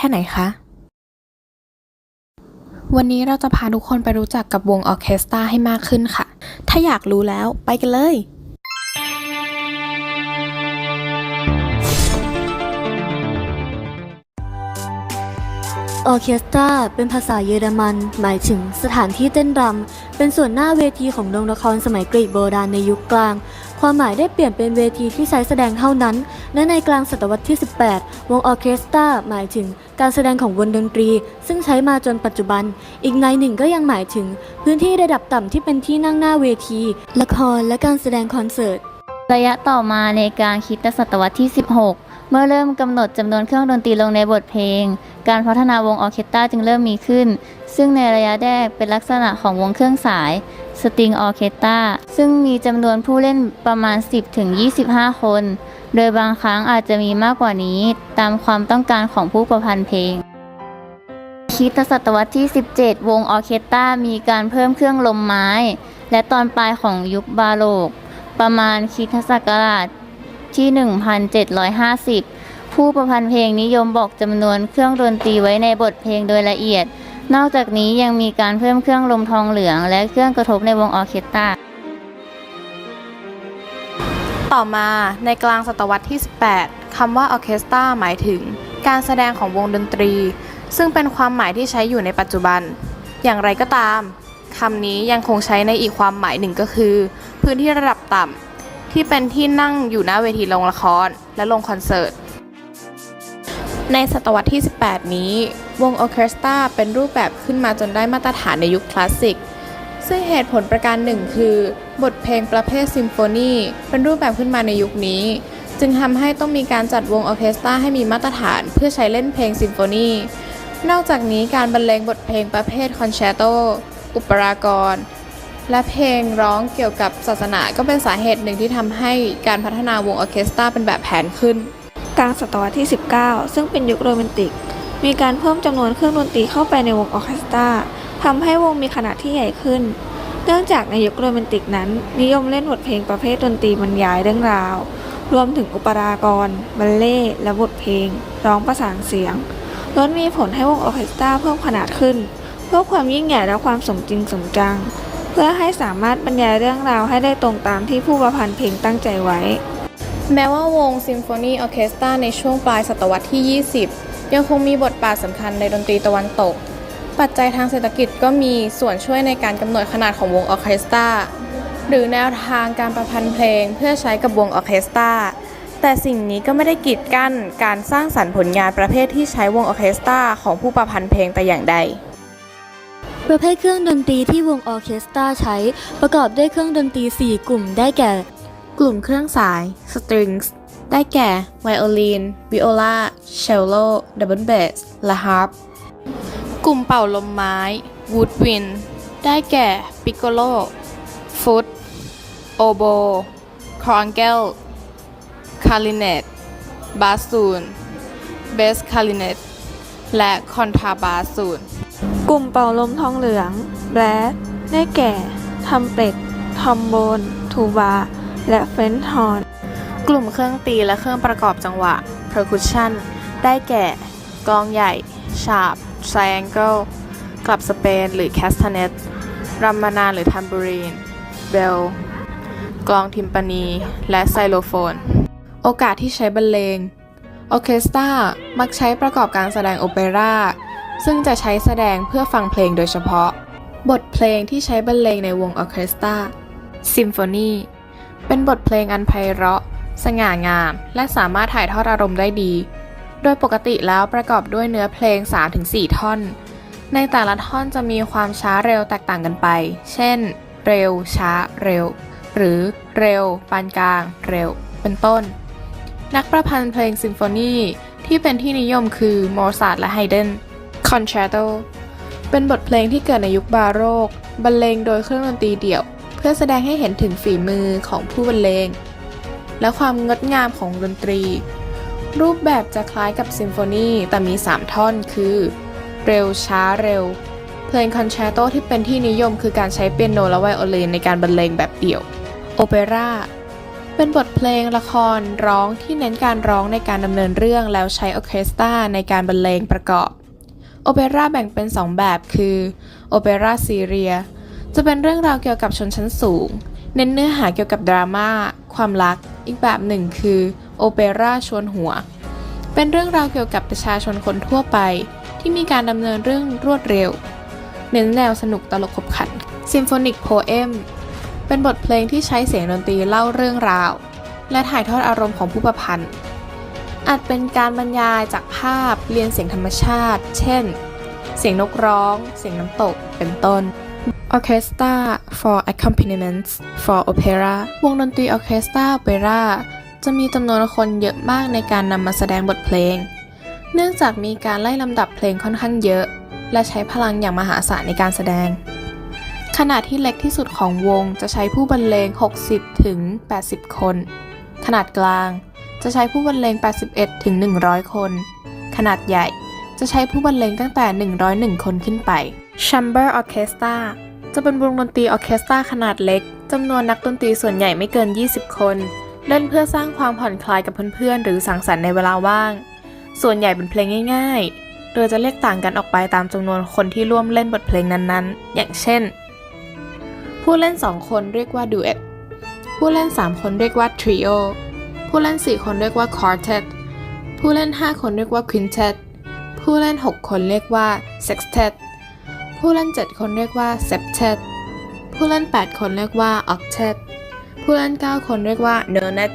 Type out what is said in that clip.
แค่ไหนคะ วันนี้เราจะพาทุกคนไปรู้จักกับวงออเคสตราให้มากขึ้นค่ะ ถ้าอยากรู้แล้วไปกันเลยออเคสตราเป็นภาษาเยอรมัน หมายถึงสถานที่เต้นรำ เป็นส่วนหน้าเวทีของโรงละครสมัยกรีกโบราณในยุคกลาง ความหมายได้เปลี่ยนเป็นเวทีที่ใช้แสดงเท่านั้น และในกลางศตวรรษที่ 18 วงออเคสตราหมายถึงการแสดงของวงดนตรี ซึ่งใช้มาจนปัจจุบัน อีกในหนึ่งก็ยังหมายถึง พื้นที่ระดับต่ำที่เป็นที่นั่งหน้าเวที ละครและการแสดงคอนเสิร์ต ระยะต่อมาในกลางคริสตศตวรรษที่ 16 เมื่อเริ่มกำหนดจำนวนเครื่องดนตรีลงในบทเพลง การพัฒนาวงออเคสตราจึงเริ่มมีขึ้น ซึ่งในระยะแรกเป็นลักษณะของวงเครื่องสาย สตริงออเคสตราซึ่งมีจำนวนผู้เล่นประมาณ 10-25 คน โดยบางครั้งอาจจะมีมากกว่านี้ตามความต้องการของผู้ประพันธ์เพลงคริสตศตวรรษที่ 17 วงออเคสตรามีการเพิ่มเครื่องลมไม้ และตอนปลายของยุคบาโรก ประมาณคริสตศักราชที่ 1750 ผู้ประพันธ์เพลงนิยมบอกจำนวนเครื่องดนตรีไว้ในบทเพลงโดยละเอียด นอกจากนี้ยังมีการเพิ่มเครื่องลมทองเหลือง และเครื่องกระทบในวงออเคสตราต่อมาในกลางศตวรรษที่ 18 คำว่าออเคสตราหมายถึง การแสดงของวงดนตรี ซึ่งเป็นความหมายที่ใช้อยู่ในปัจจุบัน อย่างไรก็ตามคำนี้ยังคงใช้ในอีกความหมายหนึ่งก็คือ พื้นที่ระดับต่ำที่เป็นที่นั่งอยู่หน้าเวทีโรงละครและโรงคอนเสิร์ต ในศตวรรษที่ 18 นี้ วงออเคสตราเป็นรูปแบบขึ้นมาจนได้มาตรฐานในยุคคลาสสิก ซึ่งเหตุผลประการหนึ่งคือ บทเพลงประเภทซิมโฟนีเป็นรูปแบบขึ้นมาในยุคนี้ จึงทำให้ต้องมีการจัดวงออเคสตราให้มีมาตรฐานเพื่อใช้เล่นเพลงซิมโฟนีนอกจากนี้การบรรเลงบทเพลงประเภทคอนแชร์โต อุปรากร และเพลงร้องเกี่ยวกับศาสนาก็เป็นสาเหตุหนึ่งที่ทำให้การพัฒนาวงออเคสตราเป็นแบบแผนขึ้น กลางศตวรรษที่ 19 ซึ่งเป็นยุคโรแมนติก มีการเพิ่มจำนวนเครื่องดนตรีเข้าไปในวงออเคสตราทำให้วงมีขนาดที่ใหญ่ขึ้น เนื่องจากในยุคโรแมนติกนั้น นิยมเล่นบทเพลงประเภทดนตรีบรรยายเรื่องราว รวมถึงอุปรากรบัลเล่และบทเพลง ร้องประสานเสียงล้วนมีผลให้วงออเคสตราเพิ่มขนาดขึ้น เพื่อความยิ่งใหญ่และความสมจริงสมจัง เพื่อให้สามารถบรรยายเรื่องราวให้ได้ตรงตามที่ผู้ประพันธ์เพลงตั้งใจไว้ แม้ว่าวงซิมโฟนีออเคสตราในช่วงปลายศตวรรษที่ 20 ยังคงมีบทบาทสำคัญในดนตรีตะวันตก ปัจจัยทางเศรษฐกิจก็มีส่วนช่วยในการกำหนดขนาดของวงออเคสตราหรือแนวทางการประพันธ์เพลงเพื่อใช้กับวงออเคสตราแต่สิ่งนี้ก็ไม่ได้กีดกั้นการสร้างสรรค์ผลงานประเภทที่ใช้วงออเคสตราของผู้ประพันธ์เพลงแต่อย่างใด ประเภทเครื่องดนตรีที่วงออเคสตราใช้ประกอบด้วยเครื่องดนตรี 4 กลุ่มได้แก่ กลุ่มเครื่องสาย strings ได้แก่ไวโอลินวิโอลาเชลโลดับเบิลเบสและฮาร์ปกลุ่มเป่าลมไม้ woodwind ได้แก่ปิโกโลฟุตโอโบครองเกลคาริเนตบาสูนเบสคาริเนตและคอนทราบาสูนกลุ่มเป่าลมทองเหลืองแบลสได้แก่ทำเป็ดทอมโบนทูบา และเฟรนช์ฮอร์น กลุ่มเครื่องตีและเครื่องประกอบจังหวะ percussion ได้แก่ กลองใหญ่ ฉาบ triangle กลับสเปนหรือ castanet รัมมานาหรือ tambourine bell กลองทิมปานี และไซโลโฟน โอกาสที่ใช้บรรเลง ออเคสตรามักใช้ประกอบการแสดงโอเปร่า ซึ่งจะใช้แสดงเพื่อฟังเพลงโดยเฉพาะ บทเพลงที่ใช้บรรเลงในวงออเคสตราซิมโฟนี เป็นบทเพลงอันไพเราะ สง่างาม และสามารถถ่ายทอดอารมณ์ได้ดี โดยปกติแล้วประกอบด้วยเนื้อเพลง 3-4 ท่อน ในแต่ละท่อนจะมีความช้าเร็วแตกต่างกันไป เช่น เร็ว ช้า เร็ว หรือเร็ว ปานกลาง เร็ว เป็นต้น นักประพันธ์เพลงซิมโฟนีที่เป็นที่นิยมคือโมซาร์ทและไฮเดนคอนแชร์โตเป็นบทเพลงที่เกิดในยุคบาโรก บรรเลงโดยเครื่องดนตรีเดี่ยว เพื่อแสดงให้เห็นถึงฝีมือของผู้บรรเลง และความงดงามของดนตรี รูปแบบจะคล้ายกับซิมโฟนีแต่มี 3 ท่อนคือ เร็วช้าเร็ว เพลงคอนแชร์โตที่เป็นที่นิยมคือการใช้เปียโนและไวโอลินในการบรรเลงแบบเดี่ยว โอเปร่าเป็นบทเพลงละครร้องที่เน้นการร้องในการดำเนินเรื่องแล้วใช้ออเคสตราในการบรรเลงประกอบ โอเปร่าแบ่งเป็น 2 แบบคือโอเปร่าซีเรีย จะเป็นเรื่องราวเกี่ยวกับชนชั้นสูง เน้นเนื้อหาเกี่ยวกับดราม่าความรัก อีกแบบหนึ่งคือโอเปร่าชวนหัว เป็นเรื่องราวเกี่ยวกับประชาชนคนทั่วไป ที่มีการดำเนินเรื่องรวดเร็ว เน้นแนวสนุกตลกขบขันซิมโฟนิกโพเอมเป็นบทเพลงที่ใช้เสียงดนตรีเล่าเรื่องราว และถ่ายทอดอารมณ์ของผู้ประพันธ์อาจเป็นการบรรยายจากภาพเรียนเสียงธรรมชาติ เช่น เสียงนกร้อง เสียงน้ำตก เป็นต้น Orchestra for accompaniments for opera วงดนตรีออเคสตราโอเปร่าจะมีจำนวนคนเยอะมากในการนำมาแสดงบทเพลง เนื่องจากมีการไล่ลำดับเพลงค่อนข้างเยอะ และใช้พลังอย่างมหาศาลในการแสดง ขนาดที่เล็กที่สุดของวงจะใช้ผู้บรรเลง 60 ถึง 80 คน ขนาดกลางจะใช้ผู้บรรเลง 81 ถึง 100 คน ขนาดใหญ่จะใช้ผู้บรรเลงตั้งแต่ 101 คนขึ้นไป Chamber Orchestra จะเป็นวงดนตรีออเคสตราขนาดเล็กจำนวนนักดนตรีส่วนใหญ่ไม่เกิน 20 คน เล่นเพื่อสร้างความผ่อนคลายกับเพื่อนๆ หรือสังสรรค์ในเวลาว่าง ส่วนใหญ่เป็นเพลงง่ายๆ โดยจะเรียกต่างกันออกไปตามจำนวนคนที่ร่วมเล่นบทเพลงนั้นๆ อย่างเช่น ผู้เล่น 2 คนเรียกว่าดูเอตผู้เล่น 3 คนเรียกว่าทริโอผู้เล่น 4 คนเรียกว่าคอร์เทตผู้เล่น 5 คนเรียกว่าควินเทตผู้เล่น 6 คนเรียกว่าเซ็กเทต ผู้เล่น 7 คนเรียกว่าเซปเทตผู้เล่น 8 คนเรียกว่าออกเทตผู้เล่น 9 คนเรียกว่าเนอร์เนต